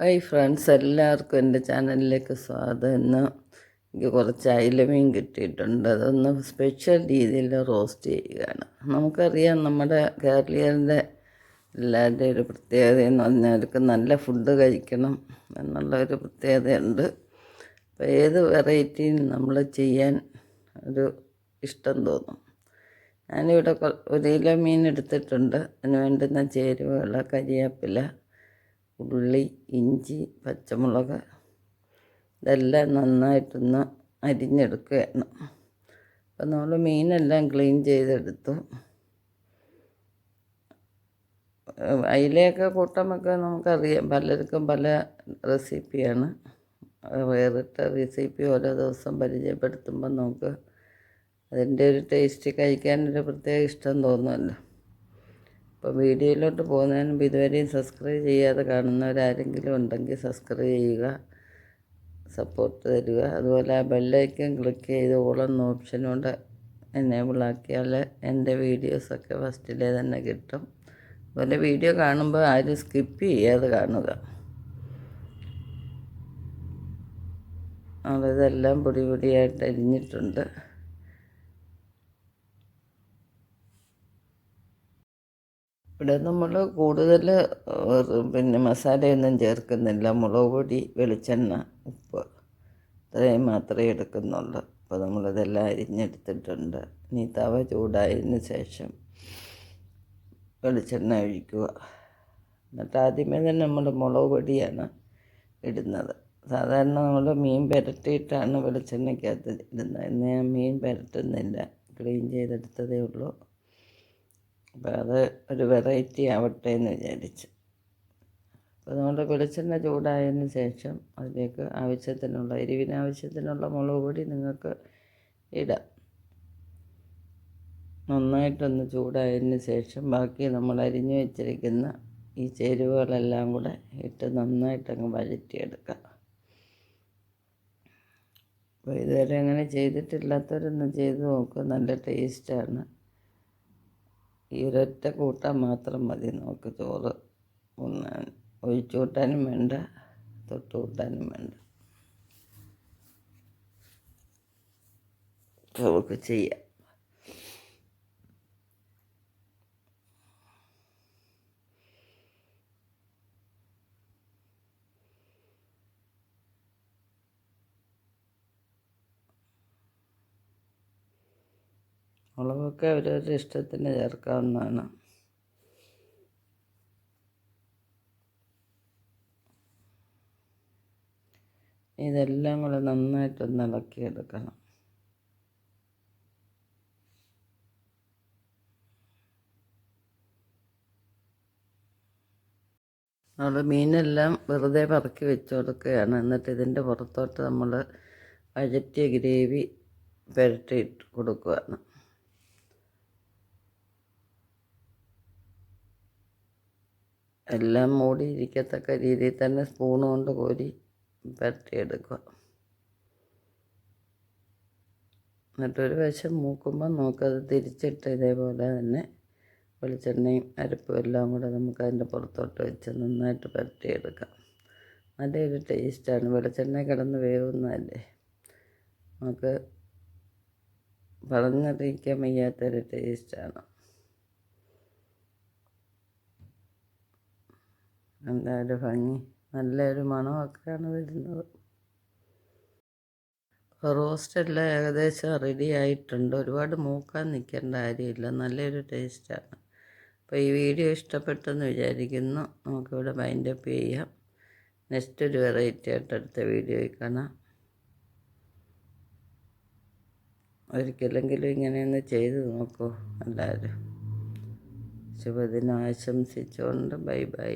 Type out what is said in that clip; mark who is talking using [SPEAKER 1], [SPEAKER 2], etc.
[SPEAKER 1] Hi friends എല്ലാവർക്കും എന്റെ ചാനലിലേക്ക് സ്വാഗതം. ഇന്ന് എനിക്ക് കുറച്ച് അയിലമീൻ കിട്ടിയിട്ടുണ്ട്. അതൊന്ന് സ്പെഷ്യൽ രീതിയിൽ റോസ്റ്റ് ചെയ്യുകയാണ്. നമുക്കറിയാം നമ്മുടെ കേരളീയരുടെ എല്ലാവരുടെയും ഒരു പ്രത്യേകത എന്ന് പറഞ്ഞാൽ അവർക്ക് നല്ല ഫുഡ് കഴിക്കണം എന്നുള്ള ഒരു പ്രത്യേകതയുണ്ട്. അപ്പോൾ ഏത് വെറൈറ്റിയും നമ്മൾ ചെയ്യാൻ ഒരു ഇഷ്ടം തോന്നും? ഞാനിവിടെ ഒരു കിലോ മീൻ എടുത്തിട്ടുണ്ട്. അതിന് വേണ്ടുന്ന ചേരുവകൾ കരിവേപ്പില ഉള്ളി ഇഞ്ചി പച്ചമുളക് ഇതെല്ലാം നന്നായിട്ടൊന്ന് അരിഞ്ഞെടുക്കുകയാണ്. അപ്പം നമ്മൾ മീനെല്ലാം ക്ലീൻ ചെയ്തെടുത്തു. അയിലയൊക്കെ കൂട്ടമൊക്കെ നമുക്കറിയാം. പലർക്കും പല റെസിപ്പിയാണ്. വേറിട്ട റെസിപ്പി ഓരോ ദിവസം പരിചയപ്പെടുത്തുമ്പോൾ നമുക്ക് അതിന്റെ ഒരു ടേസ്റ്റ് കഴിക്കാനൊരു പ്രത്യേക ഇഷ്ടം തോന്നുമല്ലോ. അപ്പോൾ വീഡിയോയിലോട്ട് പോകുന്നതിന് മുമ്പ് ഇതുവരെയും സബ്സ്ക്രൈബ് ചെയ്യാതെ കാണുന്നവരാരെങ്കിലും ഉണ്ടെങ്കിൽ സബ്സ്ക്രൈബ് ചെയ്യുക സപ്പോർട്ട് തരിക. അതുപോലെ ആ ബെല്ലൈക്കൻ ക്ലിക്ക് ചെയ്ത് ഓളെന്ന ഓപ്ഷനോട് എനേബിൾ ആക്കിയാൽ എന്റെ വീഡിയോസൊക്കെ ഫസ്റ്റിലേ തന്നെ കിട്ടും. അതുപോലെ വീഡിയോ കാണുമ്പോൾ ആരും സ്കിപ്പ് ചെയ്യാതെ കാണുക. അതെല്ലാം പൊടി പൊടിയായിട്ട് അരിഞ്ഞിട്ടുണ്ട്. ഇവിടെ നമ്മൾ കൂടുതൽ പിന്നെ മസാലയൊന്നും ചേർക്കുന്നില്ല. മുളക് പൊടി വെളിച്ചെണ്ണ ഉപ്പ് ഇത്രയും മാത്രമേ എടുക്കുന്നുള്ളൂ. അപ്പോൾ നമ്മളിതെല്ലാം അരിഞ്ഞെടുത്തിട്ടുണ്ട്. ഇനി തവ ചൂടായതിന് ശേഷം വെളിച്ചെണ്ണ ഒഴിക്കുക. എന്നിട്ട് ആദ്യമേ തന്നെ നമ്മൾ മുളക് പൊടിയാണ് ഇടുന്നത്. സാധാരണ നമ്മൾ മീൻ പുരട്ടിയിട്ടാണ് വെളിച്ചെണ്ണയ്ക്കകത്ത് ഇടുന്നത്. ഇന്ന് ഞാൻ മീൻ പുരട്ടുന്നില്ല. ക്ലീൻ ചെയ്തെടുത്തതേ ഉള്ളൂ. അപ്പോൾ അത് ഒരു വെറൈറ്റി ആവട്ടെ എന്ന് വിചാരിച്ച്. അപ്പോൾ നമ്മൾ വെളിച്ചെണ്ണ ചൂടായതിന് ശേഷം അതിലേക്ക് ആവശ്യത്തിനുള്ള എരിവിന് ആവശ്യത്തിനുള്ള മുളക് പൊടി നിങ്ങൾക്ക് ഇടാം. നന്നായിട്ടൊന്ന് ചൂടായതിന് ശേഷം ബാക്കി നമ്മൾ അരിഞ്ഞു വെച്ചിരിക്കുന്ന ഈ ചേരുവകളെല്ലാം കൂടെ ഇട്ട് നന്നായിട്ടങ്ങ് വഴറ്റിയെടുക്കാം. അപ്പോൾ ഇതുവരെ അങ്ങനെ ചെയ്തിട്ടില്ലാത്തവരൊന്ന് ചെയ്ത് നോക്കുക നല്ല ടേസ്റ്റാണ് ഈ ഒരൊറ്റ കൂട്ടാൻ മാത്രം മതി. നമുക്ക് ചോറ് ഉണ്ണാൻ ഒഴിച്ചു കൂട്ടാനും വേണ്ട തൊട്ട് കൂട്ടാനും വേണ്ട. നമുക്ക് ചെയ്യാം. മുളകൊക്കെ അവരവരുടെ ഇഷ്ടത്തിന് ചേർക്കാവുന്നതാണ്. ഇതെല്ലാം കൂടെ നന്നായിട്ടൊന്ന് ഇളക്കിയെടുക്കണം. നമ്മൾ മീനെല്ലാം വെറുതെ പറക്കി വെച്ച് കൊടുക്കുകയാണ്. എന്നിട്ട് ഇതിന്റെ പുറത്തോട്ട് നമ്മൾ വഴറ്റിയ ഗ്രേവി പുരട്ടി കൊടുക്കുകയാണ്. എല്ലാം മൂടിയിരിക്കത്തക്ക രീതിയിൽ തന്നെ സ്പൂൺ കൊണ്ട് കോരി പരട്ടിയെടുക്കുക എന്നിട്ടൊരു വശം മൂക്കുമ്പോൾ നമുക്കത് തിരിച്ചിട്ട് ഇതേപോലെ തന്നെ വെളിച്ചെണ്ണയും അരപ്പും എല്ലാം കൂടെ നമുക്ക് അതിന്റെ പുറത്തോട്ട് വെച്ച് നന്നായിട്ട് പരട്ടിയെടുക്കാം നല്ലൊരു ടേസ്റ്റാണ് വെളിച്ചെണ്ണ കിടന്ന് വേവുന്നതല്ലേ? നമുക്ക് പറഞ്ഞറിയിക്കാൻ വയ്യാത്തൊരു ടേസ്റ്റാണ് എന്താ ഒരു ഭംഗി. നല്ലൊരു മണമൊക്കെയാണ് വരുന്നത്. റോസ്റ്റ് എല്ലാം ഏകദേശം റെഡി ആയിട്ടുണ്ട്. ഒരുപാട് മൂക്കാൻ നിൽക്കേണ്ട കാര്യമില്ല. നല്ലൊരു ടേസ്റ്റാണ് അപ്പോൾ ഈ വീഡിയോ ഇഷ്ടപ്പെട്ടെന്ന് വിചാരിക്കുന്നു. നമുക്കിവിടെ മൈൻഡപ്പ് ചെയ്യാം. നെക്സ്റ്റ് ഒരു വെറൈറ്റി ആയിട്ട് അടുത്ത വീഡിയോയിൽ കാണാം. ഒരിക്കലെങ്കിലും ഇങ്ങനെയൊന്ന് ചെയ്ത് നോക്കൂ എല്ലാവരും. ശുഭദിനം. ആശംസിച്ചുകൊണ്ട് ബൈ ബൈ.